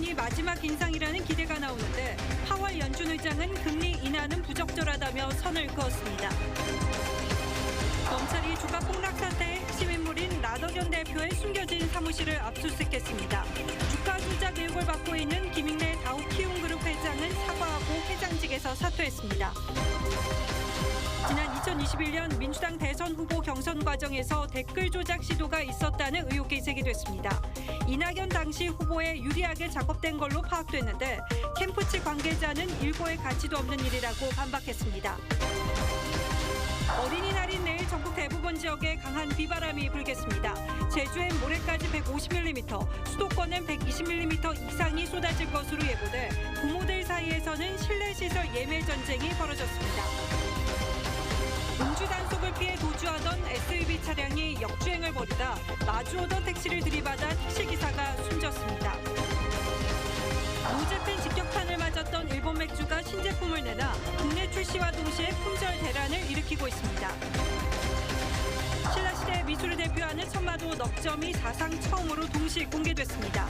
연준이 마지막 인상이라는 기대가 나오는데 파월 연준 의장은 금리 인하는 부적절하다며 선을 그었습니다. 검찰이 주가 폭락 사태의 핵심 인물인 라더견 대표의 숨겨진 사무실을 압수수색했습니다. 주가 조작 의혹을 받고 있는 김익래 다우 키움그룹 회장은 사과하고 회장직에서 사퇴했습니다. 지난 2021년 민주당 대선 후보 경선 과정에서 댓글 조작 시도가 있었다는 의혹이 제기됐습니다. 이낙연 당시 후보에 유리하게 작업된 걸로 파악됐는데 캠프 측 관계자는 일고의 가치도 없는 일이라고 반박했습니다. 어린이날인 내일 전국 대부분 지역에 강한 비바람이 불겠습니다. 제주엔 모레까지 150mm, 수도권엔 120mm 이상이 쏟아질 것으로 예보돼 부모들 사이에서는 실내 시설 예매 전쟁이 벌어졌습니다. 역주행을 벌이다 마주오던 택시를 들이받아 택시 기사가 숨졌습니다. 노제팬 직격탄을 맞았던 일본 맥주가 신제품을 내나 국내 출시와 동시에 품절 대란을 일으키고 있습니다. 신라시대 미술을 대표하는 천마도 넉점이 사상 처음으로 동시 공개됐습니다.